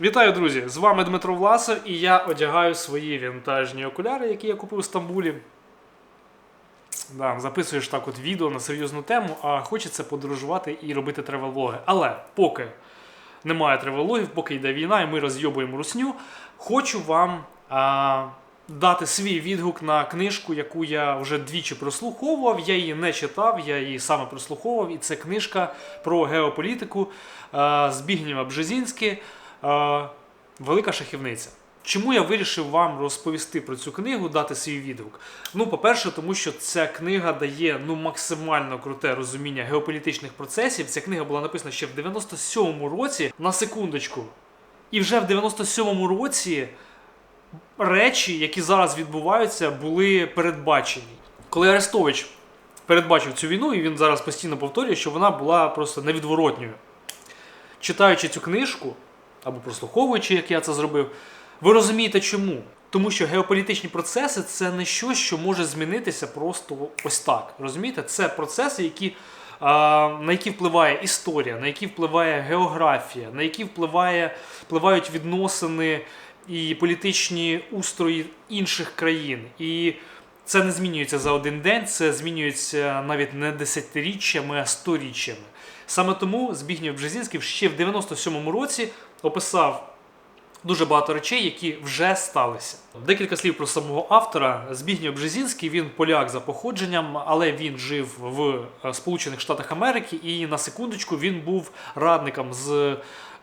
Вітаю, друзі! З вами Дмитро Власов і я одягаю свої вінтажні окуляри, які я купив у Стамбулі. Да, записуєш так от відео на серйозну тему, а хочеться подорожувати і робити тревелоги. Але поки немає тревелогів, поки йде війна і ми розйобуємо русню, хочу вам а, дати свій відгук на книжку, яку я вже двічі прослуховував. Я її не читав, я її саме прослуховував. І це книжка про геополітику а, Збігнєва Бжезінський а, Велика шахівниця. Чому я вирішив вам розповісти про цю книгу, дати свій відгук? Ну, по-перше, тому що ця книга дає ну максимально круте розуміння геополітичних процесів. Ця книга була написана ще в 97-му році, на секундочку. І вже в 97-му році речі, які зараз відбуваються, були передбачені. Коли Арестович передбачив цю війну, і він зараз постійно повторює, що вона була просто невідворотньою. Читаючи цю книжку, або прослуховуючи, як я це зробив, ви розумієте чому? Тому що геополітичні процеси це не щось, що може змінитися просто ось так. Розумієте? Це процеси, які, на які впливає історія, на які впливає географія, на які впливає, впливають відносини і політичні устрої інших країн. І це не змінюється за один день, це змінюється навіть не десятиріччями, а сторіччями. Саме тому Збігнєв Бжезінський ще в 97-му році описав дуже багато речей, які вже сталися. Декілька слів про самого автора. Збігнєв Бжезінський, він поляк за походженням, але він жив в е, Сполучених Штатах Америки і на секундочку він був радником з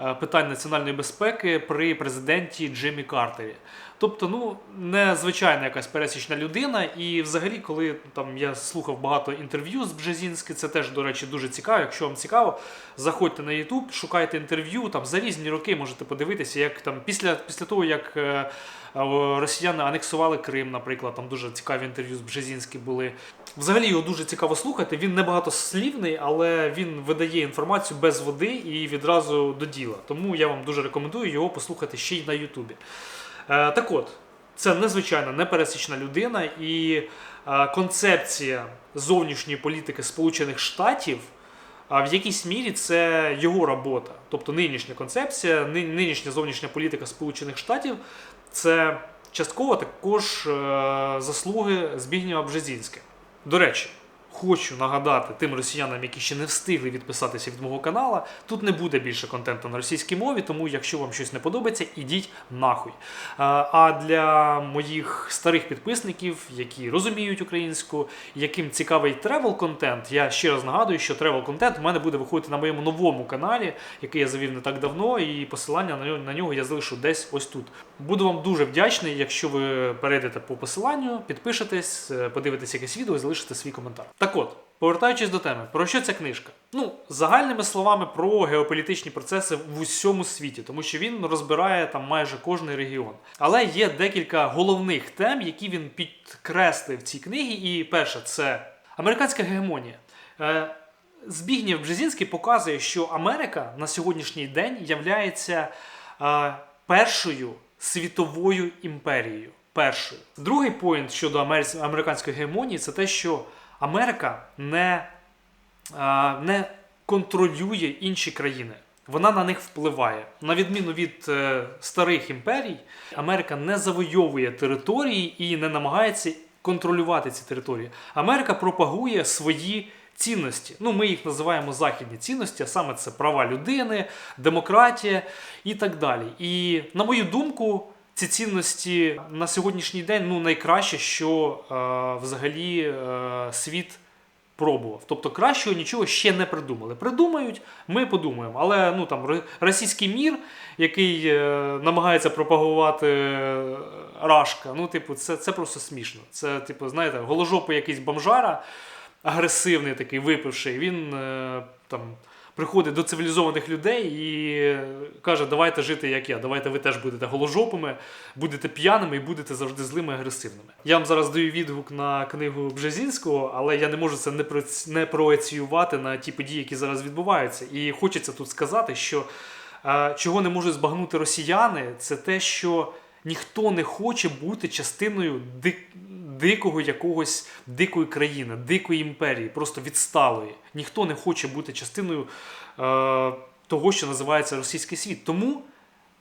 е, питань національної безпеки при президенті Джиммі Картері. Тобто, ну незвичайна якась пересічна людина. І взагалі, коли там я слухав багато інтерв'ю з Бжезінським, це теж, до речі, дуже цікаво. Якщо вам цікаво, заходьте на YouTube, шукайте інтерв'ю. Там за різні роки можете подивитися, як там після, після того, як. е, Росіяни анексували Крим, наприклад, там дуже цікаві інтерв'ю з Бжезінським були. Взагалі його дуже цікаво слухати. Він не багатослівний, але він видає інформацію без води і відразу до діла. Тому я вам дуже рекомендую його послухати ще й на Ютубі. Е, так от, це незвичайна непересічна людина, і е, концепція зовнішньої політики Сполучених Штатів. А в якійсь мірі це його робота. Тобто нинішня концепція, нинішня зовнішня політика Сполучених Штатів це частково також е, заслуги Збігнєва Бжезінського. До речі, хочу нагадати тим росіянам, які ще не встигли відписатися від мого канала. Тут не буде більше контенту на російській мові, тому якщо вам щось не подобається, ідіть нахуй. Е, А для моїх старих підписників, які розуміють українську, яким цікавий тревел контент, я ще раз нагадую, що тревел контент у мене буде виходити на моєму новому каналі, який я завів не так давно, і посилання на нього, я залишу десь ось тут. Буду вам дуже вдячний, якщо ви перейдете по посиланню, підпишетесь, е, подивитесь якесь відео і залишите свій коментар. Так от, повертаючись до теми, про що ця книжка? Ну, загальними словами про геополітичні процеси в усьому світі, тому що він розбирає там майже кожний регіон. Але є декілька головних тем, які він підкреслив в цій книгі. І перше, це американська гегемонія. Е, Збігнєв Бжезінський показує, що Америка на сьогоднішній день являється е, першою світовою імперією. Першою. Другий поінт щодо американської гегемонії це те, що Америка не, е, не контролює інші країни. Вона на них впливає. На відміну від е, старих імперій, Америка не завойовує території і не намагається контролювати ці території. Америка пропагує свої цінності. Ну, ми їх називаємо західні цінності, а саме це права людини, демократія і так далі. І на мою думку, ці цінності на сьогоднішній день ну, найкраще, що е, взагалі е, світ пробував. Тобто кращого нічого ще не придумали. Придумають, ми подумаємо. Але ну там російський мір, який е, намагається пропагувати е, Рашка, ну, типу, це, це просто смішно. Це, типу, знаєте, голожопий якийсь бомжара, агресивний такий, випивший, він е, там. Приходить до цивілізованих людей і е, каже: давайте жити як я, давайте ви теж будете голожопими, будете п'яними і будете завжди злими і агресивними. Я вам зараз даю відгук на книгу Бжезінського, але я не можу це не, проц- не проеціювати на ті події, які зараз відбуваються. І хочеться тут сказати, що е, чого не можуть збагнути росіяни, це те, що ніхто не хоче бути частиною дик, дикого якогось дикої країни, дикої імперії, просто відсталої. Ніхто не хоче бути частиною е, того, що називається російський світ. Тому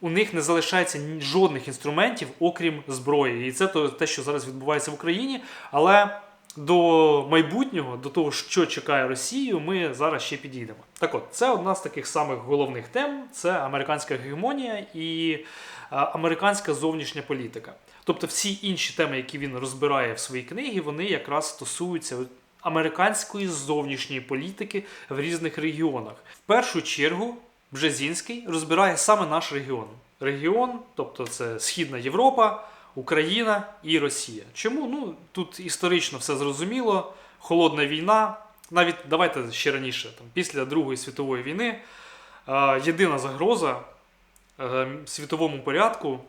у них не залишається жодних інструментів, окрім зброї. І це то, те, що зараз відбувається в Україні. Але до майбутнього, до того, що чекає Росію, ми зараз ще підійдемо. Так от, це одна з таких самих головних тем: це американська гегемонія і е, американська зовнішня політика. Тобто, всі інші теми, які він розбирає в своїй книгі, вони якраз стосуються американської зовнішньої політики в різних регіонах. В першу чергу Бжезінський розбирає саме наш регіон. Регіон, тобто це Східна Європа, Україна і Росія. Чому? Ну тут історично все зрозуміло. Холодна війна. Навіть давайте ще раніше, там, після Другої світової війни, е, єдина загроза е, світовому порядку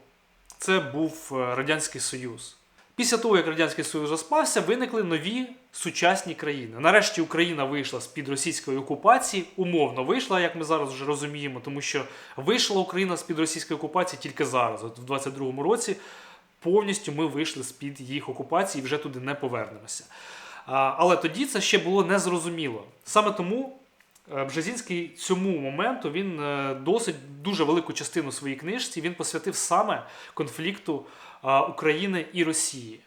це був е, Радянський Союз. Після того, як Радянський Союз розпався, виникли нові сучасні країни. Нарешті Україна вийшла з-під російської окупації, умовно вийшла, як ми зараз вже розуміємо, тому що вийшла Україна з-під російської окупації тільки зараз, от в 22-му році. Повністю ми вийшли з-під їх окупації і вже туди не повернемося. Але тоді це ще було незрозуміло. Саме тому Бжезінський цьому моменту він е, досить дуже велику частину своїй книжці він посвятив саме конфлікту України і Росії.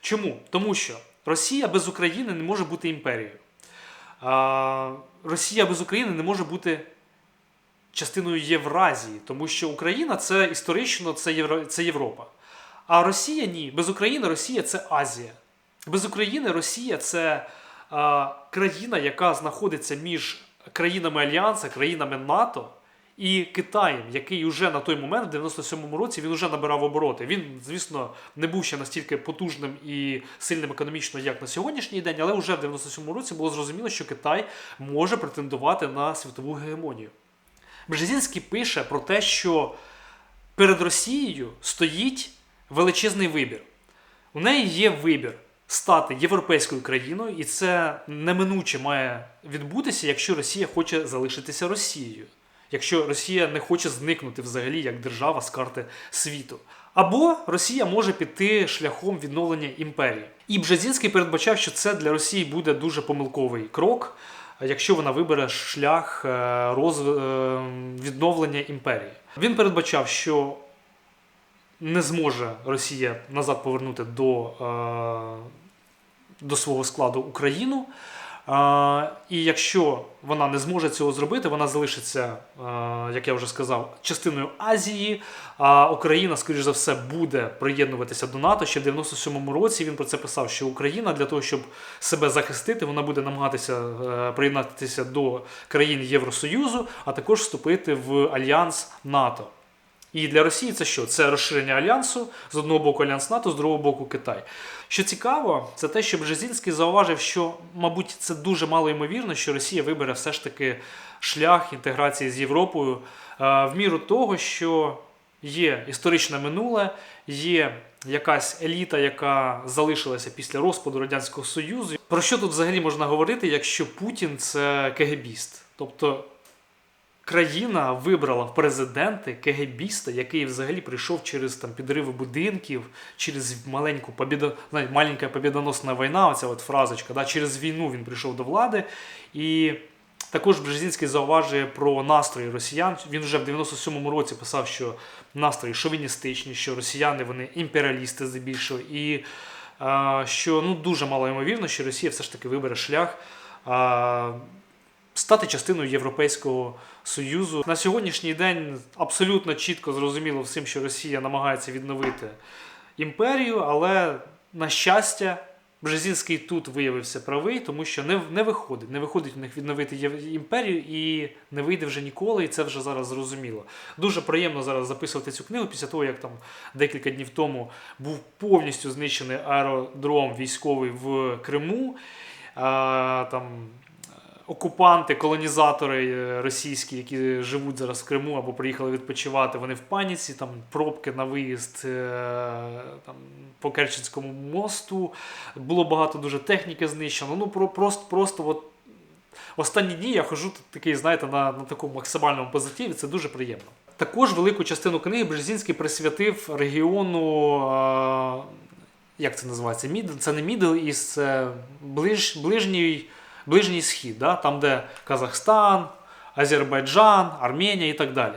Чому? Тому що Росія без України не може бути імперією. Росія без України не може бути частиною Євразії, тому що Україна це історично це, Євро, це Європа. А Росія ні. Без України Росія це Азія. Без України Росія це країна, яка знаходиться між країнами Альянсу, країнами НАТО і Китаєм, який вже на той момент, в 97-му році, він вже набирав обороти. Він, звісно, не був ще настільки потужним і сильним економічно, як на сьогоднішній день, але вже в 97-му році було зрозуміло, що Китай може претендувати на світову гегемонію. Бжезінський пише про те, що перед Росією стоїть величезний вибір. У неї є вибір стати європейською країною, і це неминуче має відбутися, якщо Росія хоче залишитися Росією, якщо Росія не хоче зникнути взагалі як держава з карти світу. Або Росія може піти шляхом відновлення імперії. І Бжезінський передбачав, що це для Росії буде дуже помилковий крок, якщо вона вибере шлях е, розв... е, відновлення імперії. Він передбачав, що не зможе Росія назад повернути до, е, до свого складу Україну. І якщо вона не зможе цього зробити, вона залишиться, як я вже сказав, частиною Азії. А Україна, скоріш за все, буде приєднуватися до НАТО. Ще в 97-му році він про це писав, що Україна для того, щоб себе захистити, вона буде намагатися е, приєднатися до країн Євросоюзу, а також вступити в альянс НАТО. І для Росії це що? Це розширення альянсу з одного боку альянс НАТО, з другого боку Китай. Що цікаво, це те, що Бжезінський зауважив, що, мабуть, це дуже мало ймовірно, що Росія вибере все ж таки шлях інтеграції з Європою е, в міру того, що є історичне минуле, є якась еліта, яка залишилася після розпаду Радянського Союзу. Про що тут взагалі можна говорити, якщо Путін це КГБіст? Тобто країна вибрала в президенти КГБіста, який взагалі прийшов через там підриви будинків, через маленьку побіда, знаєте, маленька побідоносна війна, оця от фразочка, да, через війну він прийшов до влади. І також Бжезінський зауважує про настрої росіян. Він вже в 97-му році писав, що настрої шовіністичні, що росіяни вони імперіалісти здебільшого, і що ну, дуже мало ймовірно, що Росія все ж таки вибере шлях. Стати частиною Європейського Союзу. На сьогоднішній день абсолютно чітко зрозуміло всім, що Росія намагається відновити імперію, але на щастя. Бжезінський тут виявився правий, тому що не, не виходить. Не виходить у них відновити імперію і не вийде вже ніколи, і це вже зараз зрозуміло. Дуже приємно зараз записувати цю книгу після того, як там декілька днів тому був повністю знищений аеродром військовий в Криму. А, там окупанти, колонізатори е, російські, які живуть зараз в Криму або приїхали відпочивати, вони в паніці, там пробки на виїзд е, там, по Керченському мосту. Було багато дуже техніки знищено. Ну, про, просто, просто от останні дні я хожу такий, знаєте, на, на такому максимальному позитиві, це дуже приємно. Також велику частину книги Бжезінський присвятив регіону. е, Як це називається? Мідл? Це не Мідл Іст, це ближ, ближній, ближній схід, да? там, де Казахстан, Азербайджан, Арменія і так далі.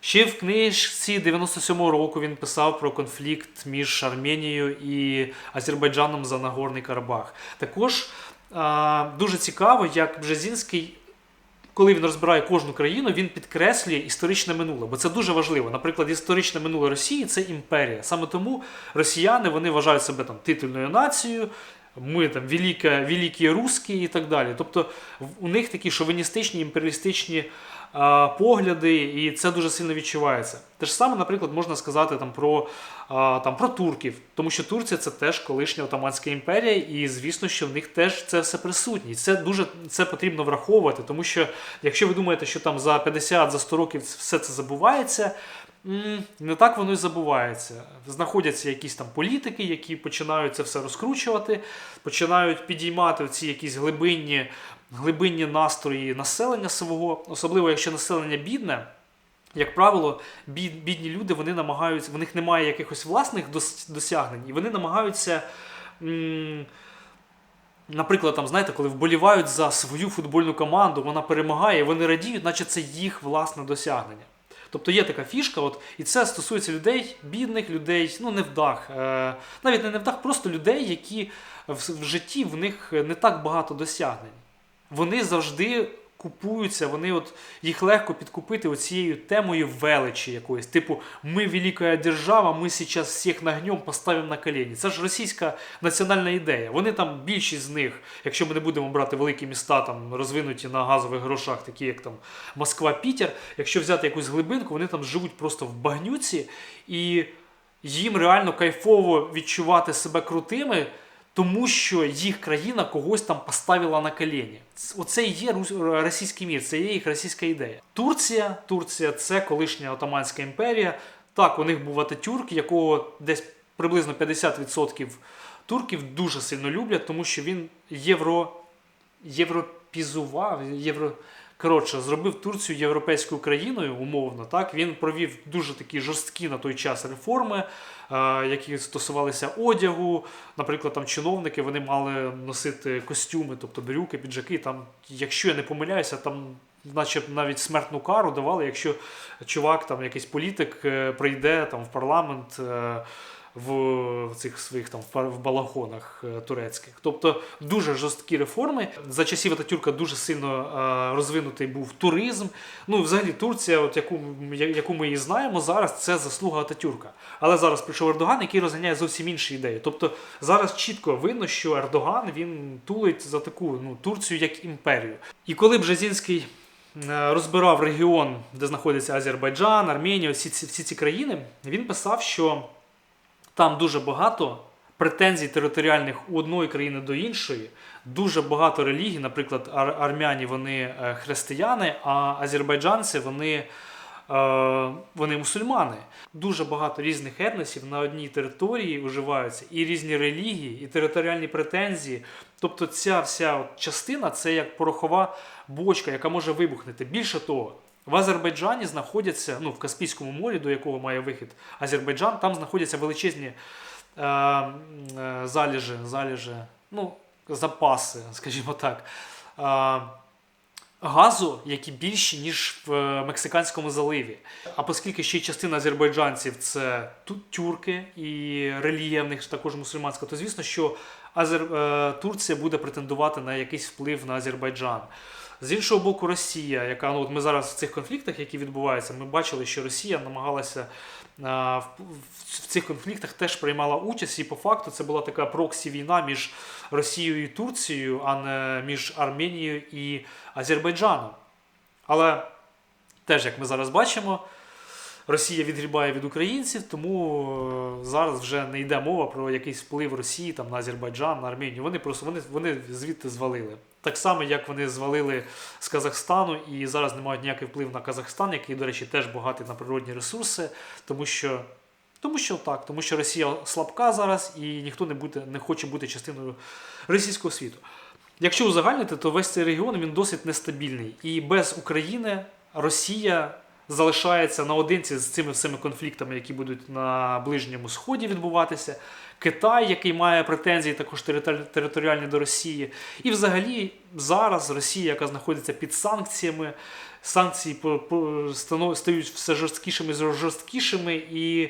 Ще в книжці 97-го року він писав про конфлікт між Арменією і Азербайджаном за Нагорний Карабах. Також а, дуже цікаво, як Бжезінський, коли він розбирає кожну країну, він підкреслює історичне минуле, бо це дуже важливо. Наприклад, історичне минуле Росії це імперія. Саме тому росіяни вони вважають себе там титульною нацією. Ми там велика, великі русські і так далі. Тобто у них такі шовіністичні, імперіалістичні а, погляди, і це дуже сильно відчувається. Те ж саме, наприклад, можна сказати там про, а, там, про турків, тому що Турція це теж колишня Отаманська імперія, і звісно, що в них теж це все присутнє. Це дуже це потрібно враховувати, тому що якщо ви думаєте, що там за 50 за 100 років все це забувається. Не так воно і забувається. Знаходяться якісь там політики, які починають це все розкручувати, починають підіймати ці якісь глибинні, глибинні настрої населення свого, особливо якщо населення бідне. Як правило, бід, бідні люди вони намагаються, в них немає якихось власних дос- досягнень, і вони намагаються. Наприклад, там, знаєте, коли вболівають за свою футбольну команду, вона перемагає, вони радіють, наче це їх власне досягнення. Тобто є така фішка, от, і це стосується людей, бідних людей, ну невдах, е, навіть не невдах, просто людей, які в, в житті в них не так багато досягнень. Вони завжди купуються, вони от їх легко підкупити оцією темою величі якоїсь. Типу, ми велика держава, ми зараз всіх нагнем, поставимо на коліні. Це ж російська національна ідея. Вони там більшість з них, якщо ми не будемо брати великі міста, там розвинуті на газових грошах, такі як там Москва, Пітер, якщо взяти якусь глибинку, вони там живуть просто в багнюці і їм реально кайфово відчувати себе крутими. Тому що їх країна когось там поставила на коліні. Оце і є рус- російський мір, це є їх російська ідея. Турція, Турція це колишня Отаманська імперія. Так, у них був Ататюрк, якого десь приблизно 50% турків дуже сильно люблять, тому що він євро, європізував, євро. Коротше, зробив Турцію європейською країною, умовно. Так він провів дуже такі жорсткі на той час реформи, е, які стосувалися одягу. Наприклад, там чиновники вони мали носити костюми, тобто брюки, піджаки. Там, якщо я не помиляюся, там, наче навіть смертну кару давали, якщо чувак, там якийсь політик е, прийде там в парламент. В цих своїх там в балахонах е, турецьких. Тобто дуже жорсткі реформи. За часів Ататюрка дуже сильно е, розвинутий був туризм. Ну, взагалі, Турція, от яку, яку ми її знаємо зараз, це заслуга Ататюрка. Але зараз прийшов Ердоган, який розганяє зовсім інші ідеї. Тобто зараз чітко видно, що Ердоган він тулить за таку ну, Турцію як імперію. І коли Бжезінський е, розбирав регіон, де знаходиться Азербайджан, Арменія, всі ці, всі ці країни, він писав, що там дуже багато претензій територіальних у одної країни до іншої, дуже багато релігій. Наприклад, ар- армяні вони е, християни, а азербайджанці вони, е, вони мусульмани. Дуже багато різних етносів на одній території уживаються, і різні релігії, і територіальні претензії. Тобто ця вся частина це як порохова бочка, яка може вибухнути. Більше того, в Азербайджані знаходяться, ну в Каспійському морі, до якого має вихід Азербайджан, там знаходяться величезні е, е, заліжі, заліжі, ну, запаси, скажімо так, е, газу, які більші, ніж в Мексиканському заливі. А оскільки ще частина азербайджанців це тюрки і релігія в них також мусульманська, то звісно, що Азер... е, Турція буде претендувати на якийсь вплив на Азербайджан. З іншого боку, Росія, яка ну от ми зараз в цих конфліктах, які відбуваються, ми бачили, що Росія намагалася а, в, в- цих конфліктах теж приймала участь, і по факту це була така проксі війна між Росією і Турцією, а не між Арменією і Азербайджаном. Але теж, як ми зараз бачимо, Росія відгрібає від українців, тому е, зараз вже не йде мова про якийсь вплив Росії там, на Азербайджан, на Арменію. Вони просто вони, вони звідти звалили. Так само, як вони звалили з Казахстану і зараз не мають ніякий вплив на Казахстан, який, до речі, теж багатий на природні ресурси, тому що. Тому що так, тому що Росія слабка зараз і ніхто не буде, не хоче бути частиною російського світу. Якщо узагальнити, то весь цей регіон він досить нестабільний. І без України Росія залишається наодинці з цими всіми конфліктами, які будуть на Ближньому Сході відбуватися. Китай, який має претензії також територіальні до Росії. І взагалі зараз Росія, яка знаходиться під санкціями, санкції стають все жорсткішими і жорсткішими, і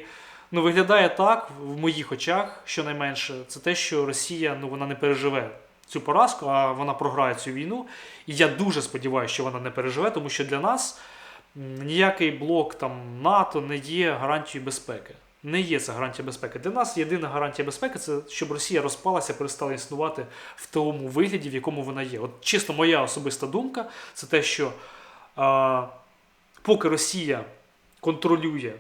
ну, виглядає так в моїх очах, щонайменше, це те, що Росія ну, вона не переживе цю поразку, а вона програє цю війну. І я дуже сподіваюся, що вона не переживе, тому що для нас ніякий блок там НАТО не є гарантією безпеки. Не є це гарантія безпеки. Для нас єдина гарантія безпеки це щоб Росія розпалася, перестала існувати в тому вигляді, в якому вона є. От чисто моя особиста думка, це те, що а, поки Росія контролює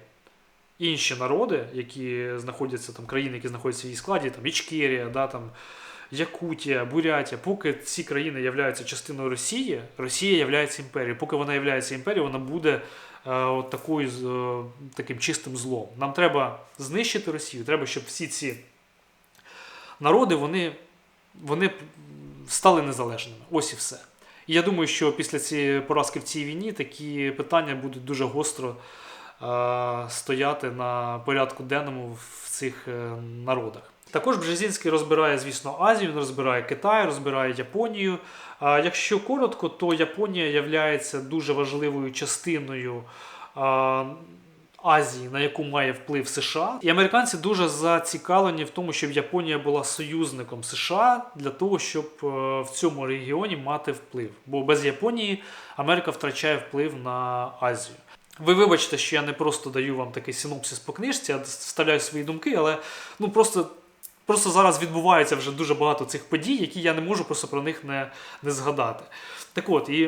інші народи, які знаходяться там, країни, які знаходяться в її складі, там Ічкерія, да, там, Якутія, Бурятія, поки ці країни являються частиною Росії, Росія являється імперією. Поки вона являється імперією, вона буде е, от такою, е, таким чистим злом. Нам треба знищити Росію, треба, щоб всі ці народи вони, вони стали незалежними. Ось і все. І я думаю, що після цієї поразки в цій війні такі питання будуть дуже гостро е, стояти на порядку денному в цих народах. Також Бжезінський розбирає, звісно, Азію, він розбирає Китай, розбирає Японію. А якщо коротко, то Японія є дуже важливою частиною а, Азії, на яку має вплив США. І американці дуже зацікавлені в тому, щоб Японія була союзником США для того, щоб е, в цьому регіоні мати вплив. Бо без Японії Америка втрачає вплив на Азію. Ви вибачте, що я не просто даю вам такий синопсис по книжці, а вставляю свої думки, але ну просто. Просто зараз відбувається вже дуже багато цих подій, які я не можу просто про них не, не згадати. Так от, і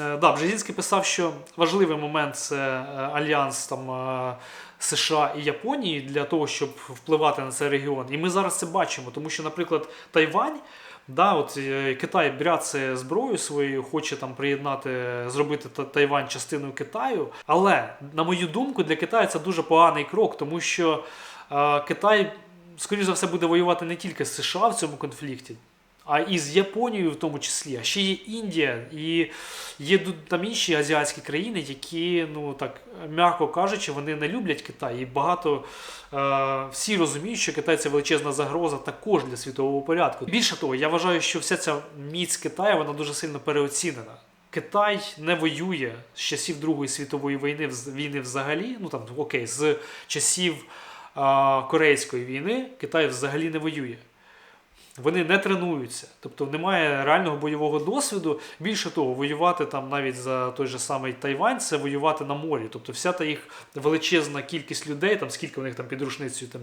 е, да, Бжезінський писав, що важливий момент це е, альянс там, е, США і Японії для того, щоб впливати на цей регіон. І ми зараз це бачимо, тому що, наприклад, Тайвань. Да, от Китай бряться зброю своєю, хоче там приєднати, зробити Тайвань частиною Китаю. Але, на мою думку, для Китаю це дуже поганий крок, тому що е, Китай, скоріш за все, буде воювати не тільки з США в цьому конфлікті, а і з Японією в тому числі. А ще є Індія, і є там інші азіатські країни, які, ну так м'яко кажучи, вони не люблять Китай. І багато е, всі розуміють, що Китай це величезна загроза також для світового порядку. Більше того, я вважаю, що вся ця міць Китаю вона дуже сильно переоцінена. Китай не воює з часів Другої світової війни, війни взагалі. Ну там окей, з часів Корейської війни Китай взагалі не воює. Вони не тренуються, тобто немає реального бойового досвіду. Більше того, воювати там навіть за той же самий Тайвань, це воювати на морі. Тобто вся та їх величезна кількість людей, там скільки у них там під рушницею, там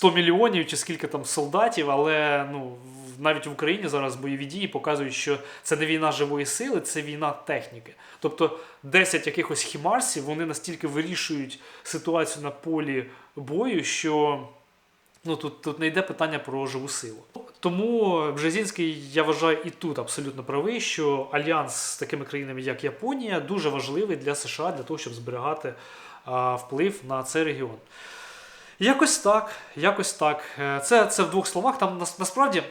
100 мільйонів чи скільки там солдатів, але ну навіть в Україні зараз бойові дії показують, що це не війна живої сили, це війна техніки. Тобто 10 якихось хімарсів вони настільки вирішують ситуацію на полі бою, що. Ну тут, тут не йде питання про живу силу. Тому Бжезінський, я вважаю, і тут абсолютно правий, що альянс з такими країнами, як Японія, дуже важливий для США для того, щоб зберігати а, вплив на цей регіон. Якось так, якось так. Е, Це, це в двох словах. Там нас- насправді.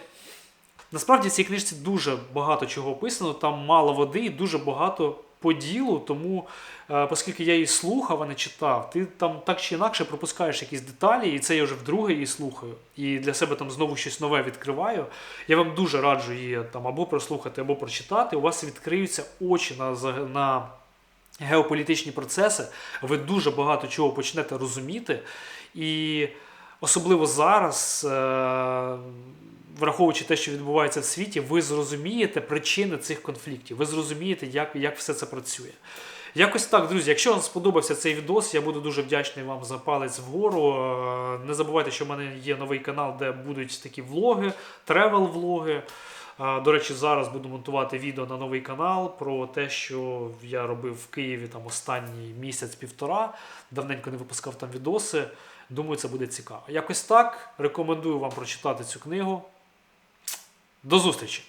Насправді в цій книжці дуже багато чого описано, там мало води і дуже багато по ділу, тому, е, оскільки я її слухав, а не читав, ти там так чи інакше пропускаєш якісь деталі, і це я вже вдруге її слухаю. І для себе там знову щось нове відкриваю. Я вам дуже раджу її там або прослухати, або прочитати. У вас відкриються очі на, на геополітичні процеси, ви дуже багато чого почнете розуміти. І особливо зараз, е, враховуючи те, що відбувається в світі, ви зрозумієте причини цих конфліктів, ви зрозумієте, як, як все це працює. Якось так, друзі. Якщо вам сподобався цей відос, я буду дуже вдячний вам за палець вгору. Е, Не забувайте, що в мене є новий канал, де будуть такі влоги, тревел-влоги. До речі, зараз буду монтувати відео на новий канал про те, що я робив в Києві там останній місяць-півтора. Давненько не випускав там відоси. Думаю, це буде цікаво. Якось так. Рекомендую вам прочитати цю книгу. До зустрічі!